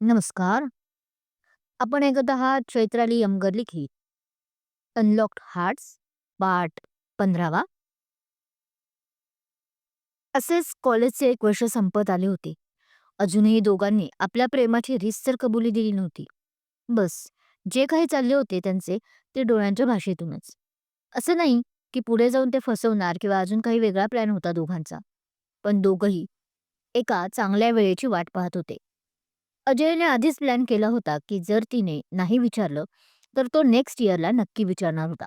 नमस्कार. आपण ऐकत आहात चैत्राली यमगर लिखित अनलॉक्ड हार्ट्स पार्ट पंधरावा. असेच कॉलेजचे एक वर्ष संपत आले होते. अजूनही दोघांनी आपल्या प्रेमाची रीस कबुली दिली नव्हती. बस जे काही चालले होते त्यांचे ते डोळ्यांच्या भाषेतूनच. असं नाही की पुढे जाऊन ते फसवणार किंवा अजून काही वेगळा प्लॅन होता दोघांचा. पण दोघही एका चांगल्या वेळेची वाट पाहत होते. अजयने आधीच प्लॅन केला होता की जर तिने नाही विचारलं तर तो नेक्स्ट इयरला नक्की विचारणार होता.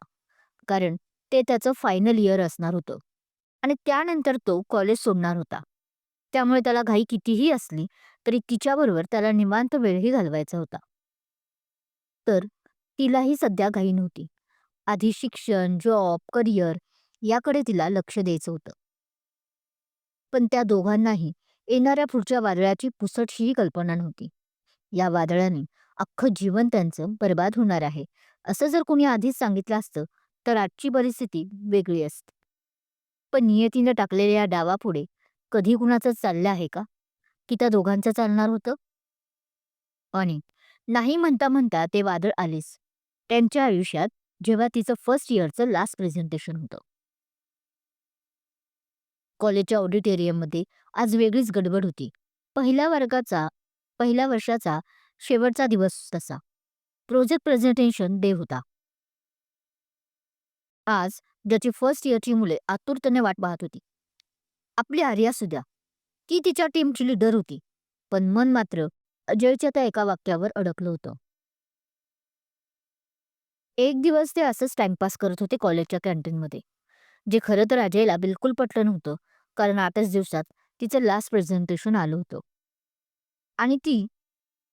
कारण ते त्याचं फायनल इयर असणार होतं. आणि त्यानंतर तो कॉलेज सोडणार होता. त्यामुळे त्याला घाई कितीही असली तरी तिच्याबरोबर त्याला निवांत वेळही घालवायचा होता. तर तिलाही सध्या घाई नव्हती. आधी शिक्षण जॉब करिअर याकडे तिला लक्ष द्यायचं होतं. पण त्या दोघांनाही येणाऱ्या पुढच्या वादळाची पुसटशीही कल्पना नव्हती. या वादळाने अख्खं जीवन त्यांचं बर्बाद होणार आहे. असं जर कोणी आधीच सांगितलं असतं तर आजची परिस्थिती वेगळी असते. पण नियतीनं टाकलेल्या या डावापुढे कधी कुणाचं चाललं आहे का? की त्या दोघांचं चालणार होतं? आणि नाही म्हणता म्हणता ते वादळ आलेच. त्यांच्या आयुष्यात जेव्हा तिचं फर्स्ट इयरचं लास्ट प्रेझेंटेशन होतं. कॉलेजच्या ऑडिटोरियममध्ये आज वेगळीच गडबड होती. पहिल्या वर्गाचा पहिल्या वर्षाचा शेवटचा दिवस तसा. प्रोजेक्ट प्रेझेंटेशन डे होता. आज ज्याची फर्स्ट इयरची मुले आतुरतेने वाट पाहत होती. आपली आर्या सुद्धा ती तिच्या टीमची लीडर होती पण मन मात्र अजयच्या त्या एका वाक्यावर अडकलं होतं. एक दिवस ते असंच टाइमपास करत होते कॉलेजच्या कॅन्टीनमध्ये जे खरं तर अजयला बिलकुल पटलं नव्हतं कारण आठच दिवसात तिचं लास्ट प्रेझेंटेशन आलं होतं. आणि ती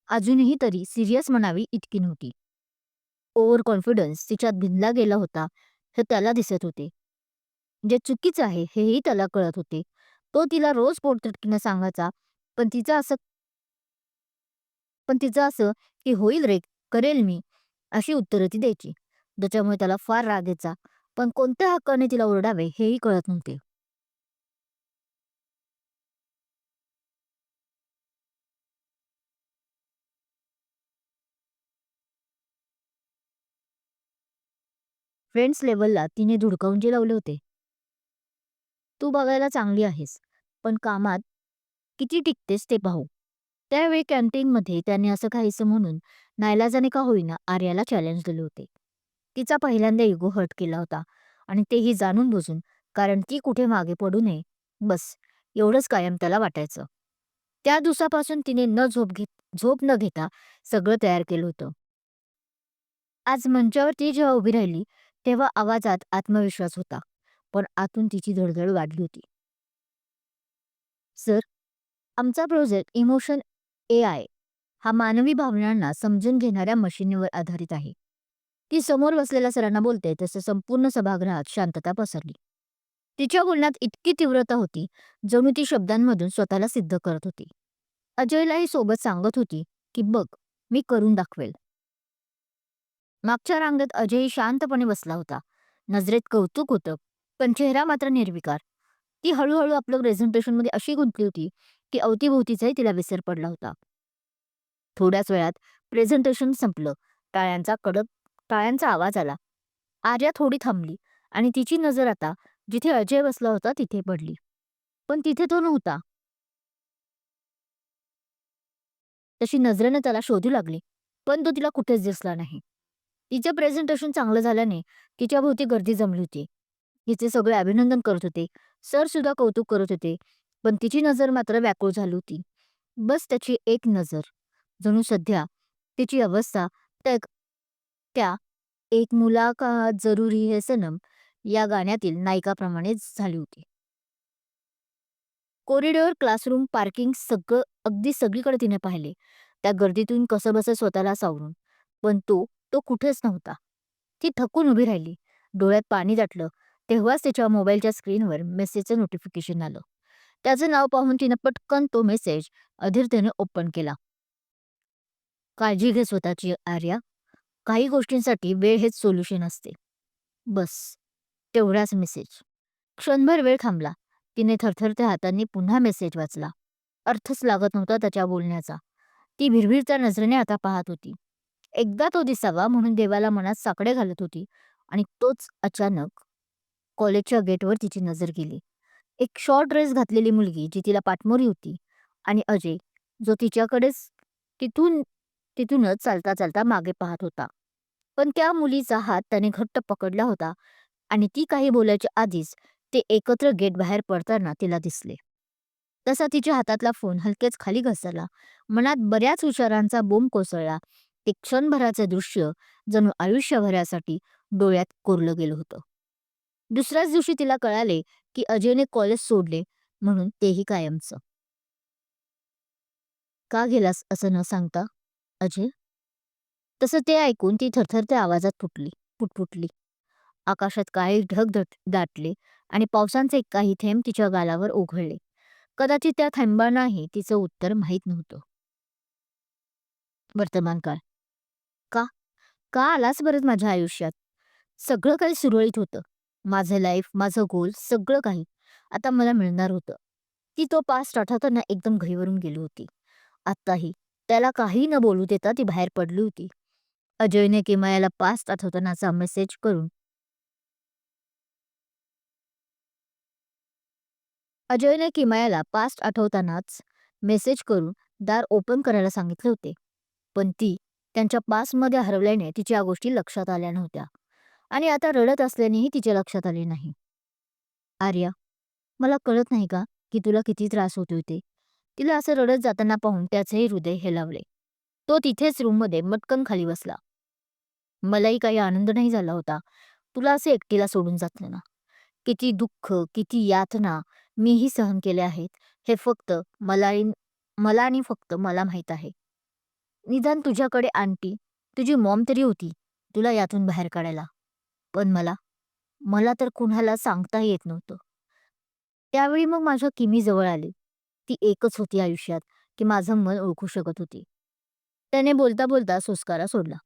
अजूनही तरी सिरियस म्हणावी इतकी नव्हती. ओव्हर कॉन्फिडन्स तिच्यात भिनला गेला होता हे त्याला दिसत होते. जे चुकीचं आहे हेही त्याला कळत होते. तो तिला रोज पोटतटकीनं सांगायचा पण तिचं असं पण तिचं असं की होईल रे करेल मी अशी उत्तरं ती द्यायची. ज्याच्यामुळे त्याला फार राग यायचा. पण कोणत्या हक्काने तिला ओरडावे हेही कळत नव्हते. फ्रेंड्स लेवलला तिने धुडकावून लावले होते. तू बघायला चांगली आहेस पण कामात किती टिकतेस ते पाहू. त्यावेळी कॅन्टीनमध्ये त्याने असं खायचं म्हणून नायलाजाने का होईना आर्याला चॅलेंज दिले होते. तिचा पहिल्यांदा इगो हर्ट केला होता आणि तेही जाणून बुजून कारण ती कुठे मागे पडू नये. बस एवढंच कायम त्याला वाटायचं. त्या दिवसापासून तिने न झोप घेत झोप न घेता सगळं तयार केलं होतं. आज मंचावर ती जेव्हा उभी राहिली तेव्हा आवाजात आत्मविश्वास होता पण आतून तिची धडधड वाढली होती. सर आमचा प्रोजेक्ट इमोशन ए आय हा मानवी भावनांना समजून घेणाऱ्या मशीनवर आधारित आहे. ती समोर बसलेल्या सरांना बोलते तसं संपूर्ण सभागृहात शांतता पसरली. तिच्या बोलण्यात इतकी तीव्रता होती जणू ती शब्दांमधून स्वतःला सिद्ध करत होती. अजयलाही सोबत सांगत होती की बघ मी करून दाखवेल. मागच्या रांगेत अजय शांतपणे बसला होता. नजरेत कौतुक होतं पण चेहरा मात्र निर्विकार. ती हळूहळू आपलं प्रेझेंटेशनमध्ये अशी गुंतली होती की अवतीभोवतीचाही तिला विसर पडला होता. थोड्याच वेळात प्रेझेंटेशन संपलं. टाळ्यांचा कडक टाळ्यांचा आवाज आला. आर्या थोडी थांबली आणि तिची नजर आता जिथे अजय बसला होता तिथे पडली. पण तिथे तो नव्हता. तशी नजरेनं त्याला शोधू लागली पण तो तिला कुठेच दिसला नाही. तिचं प्रेझेंटेशन चांगलं झाल्याने तिच्या भोवती गर्दी जमली होती. तिचे सगळे अभिनंदन करत होते. सर सुद्धा कौतुक करत होते. पण तिची नजर मात्र व्याकुळ झाली होती. बस त्याची एक नजर. जणू सध्या तिची अवस्था त्या त्या एक मुलाखत जरुरी है सनम या गाण्यातील नायिकाप्रमाणेच झाली होती. कॉरिडॉर क्लासरूम पार्किंग सगळं अगदी सगळीकडे तिने पाहिले. त्या गर्दीतून कसं बसं स्वतःला सावरून. पण तो तो कुठेच नव्हता. ती थकून उभी राहिली. डोळ्यात पाणी दाटलं. तेव्हाच तिच्या मोबाईलच्या स्क्रीनवर मेसेजचं नोटिफिकेशन आलं. त्याचं नाव पाहून तिनं पटकन तो मेसेज अधीरतेने ओपन केला. काळजी घे स्वतःची आर्या. काही गोष्टींसाठी वेळ हेच सोल्युशन असते. बस. तेवढाच मेसेज. क्षणभर वेळ थांबला. तिने थरथरत्या हातांनी पुन्हा मेसेज वाचला. अर्थच लागत नव्हता त्याच्या बोलण्याचा. ती भिरभिरच्या नजरेने आता पाहत होती. एकदा तो दिसावा म्हणून देवाला मनात साकडे घालत होती आणि तोच अचानक कॉलेजच्या गेटवर तिची नजर गेली. एक शॉर्ट ड्रेस घातलेली मुलगी जी तिला पाठमोरी होती आणि अजय जो तिच्याकडेच तिथून तिथूनच चालता चालता मागे पाहत होता. पण त्या मुलीचा हात त्याने घट्ट पकडला होता आणि ती काही बोलायच्या आधीच ते एकत्र गेट बाहेर पडताना तिला दिसले. तसा तिच्या हातातला फोन हलकेच खाली घसरला. मनात बऱ्याच विचारांचा बोंब कोसळला ते क्षणभराचं दृश्य जणू आयुष्यभरासाठी डोळ्यात कोरलं गेलं होतं. दुसऱ्याच दिवशी तिला कळाले की अजयने कॉलेज सोडले म्हणून तेही कायमचं. का गेलास असं न सांगता अजय? तसं ते ऐकून ती थरथरत्या आवाजात फुटली फुटफुटली आकाशात काही ढग दाटले आणि पावसांचे काही थेंब तिच्या गालावर ओघळले. कदाचित त्या थेंबांनाही तिचं उत्तर माहीत नव्हतं. वर्तमान काळ का आलाच बरंच माझ्या आयुष्यात. सगळं काही सुरळीत होतं. माझं लाईफ माझं गोल सगळं काही आता मला मिळणार होतं. ती तो पास्ट आठवताना एकदम घरीवरून गेली होती. आत्ताही त्याला काही न बोलू देता ती बाहेर पडली होती. अजयने किमयाला पास्ट आठवतानाचा मेसेज करून अजयने किमयाला पास्ट आठवतानाच मेसेज करून दार ओपन करायला सांगितले होते. पण ती त्यांच्या पासमध्ये हरवल्याने तिच्या गोष्टी लक्षात आल्या नव्हत्या. आणि आता रडत असल्यानेही तिच्या लक्षात आले नाही. आर्या मला कळत नाही का की तुला किती त्रास होतोय ते तिला असं रडत जाताना पाहून त्याचेही हृदय हेलावले. तो तिथेच रूममध्ये मटकन खाली बसला. मलाही काही आनंद नाही झाला होता. तुला असे एकटीला सोडून जाताना किती दुःख किती यातना मीही सहन केल्या आहेत. हे फक्त मला मला आणि फक्त मला माहीत आहे. निदान तुझ्याकडे आंटी तुझी मॉम तरी होती तुला यातून बाहेर काढायला. पण मला मला तर कुणाला सांगता येत नव्हतं. त्यावेळी मग माझ्या किमी जवळ आली. ती एकच होती आयुष्यात की माझं मन ओळखू शकत होती. त्याने बोलता बोलता संस्कारा सोडला.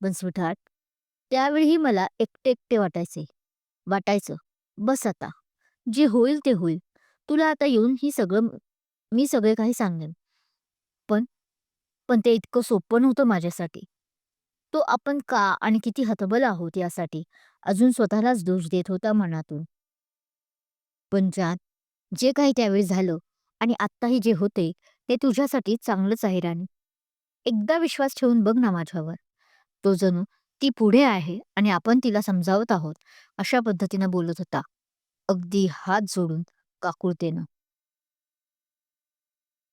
पण स्वीटहार्ट त्यावेळीही मला एकटे एकटे वाटायचे. वाटायचं बस आता. जे होईल ते होईल. तुला आता येऊन ही सगळं मी सगळे काही सांगेन. पण ते इतकं सोपं नव्हतं माझ्यासाठी. तो आपण का आणि किती हतबल आहोत यासाठी अजून स्वतःलाच दोष देत होता मनातून. पण ज्यात जे काही त्यावेळी झालं आणि आत्ताही जे होते ते तुझ्यासाठी चांगलंच आहे राणी. एकदा विश्वास ठेवून बघ ना माझ्यावर. तो जणू ती पुढे आहे आणि आपण तिला समजावत आहोत अशा पद्धतीनं बोलत होता. अगदी हात जोडून काकुळतेनं.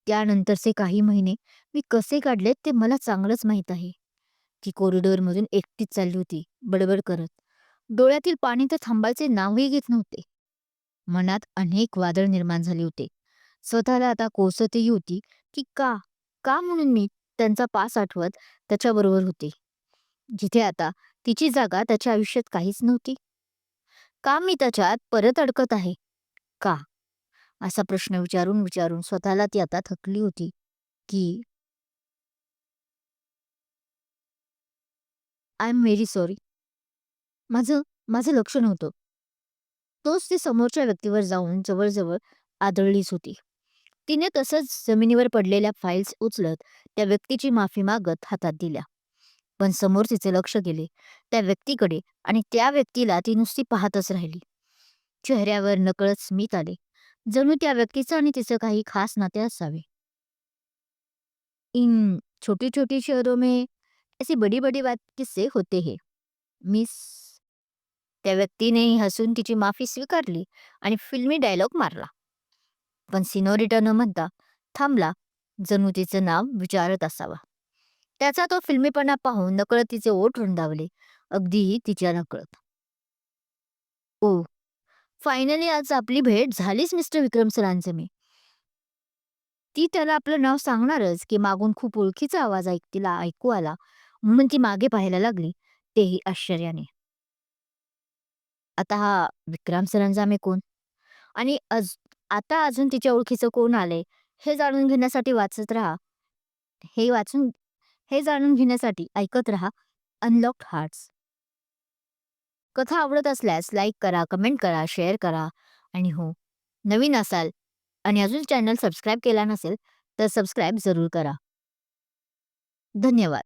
त्यानंतरचे काही महिने मी कसे काढलेत ते मला चांगलंच माहीत आहे. ती कॉरिडॉरमधून एकटीच चालली होती बडबड करत. डोळ्यातील पाणी तर थांबायचे नावही घेत नव्हते. मनात अनेक वादळ निर्माण झाले होते. स्वतःला आता कोसतही होती की का का म्हणून मी त्यांचा पास आठवत त्याच्याबरोबर होते. जिथे आता तिची जागा त्याच्या आयुष्यात काहीच नव्हती. का मी त्याच्यात परत अडकत आहे? का? असा प्रश्न विचारून विचारून स्वतःला ती आता थकली होती की आय एम व्हेरी सॉरी माझं माझं लक्ष नव्हतं. तोच ती समोरच्या व्यक्तीवर जाऊन जवळजवळ आदळलीच होती. तिने तसंच जमिनीवर पडलेल्या फाईल्स उचलत त्या व्यक्तीची माफी मागत हातात दिल्या. पण समोर तिचे लक्ष गेले त्या व्यक्तीकडे आणि त्या व्यक्तीला ती नुसती पाहतच राहिली. चेहऱ्यावर नकळत स्मित आले. जणू त्या व्यक्तीचं आणि तिचं काही खास नाते असावे. इन छोटी छोटी शहरों में ऐसी बड़ी बड़ी बात किस्से होते हैं. मिस त्या व्यक्तीने हसून तिची माफी स्वीकारली आणि फिल्मी डायलॉग मारला. पण सिनोरिटा न म्हणता थांबला जणू तिचं नाव विचारत असावा. त्याचा तो फिल्मीपणा पाहून नकळत तिचे ओठ रुंदावले. अगदीही तिच्या नकळत ओ फायनली आज आपली भेट झालीच मिस्टर विक्रम सरांचे मी. ती त्याला आपलं नाव सांगणारच की मागून खूप ओळखीचा आवाज ऐक तिला ऐकू आला. म्हणून ती मागे पाहायला लागली. तेही आश्चर्याने. आता हा विक्रम सरांचा मी कोण? आणि अज आता अजून तिच्या ओळखीचं कोण आलंय हे जाणून घेण्यासाठी वाचत राहा. हे वाचून हे जाणून घेण्यासाठी ऐकत राहा. अनलॉक हार्ट्स कथा आवडत असल्यास लाईक करा कमेंट करा शेअर करा. आणि हो नवीन असाल आणि अजून चॅनल सबस्क्राईब केला नसेल तर सबस्क्राईब जरूर करा. धन्यवाद.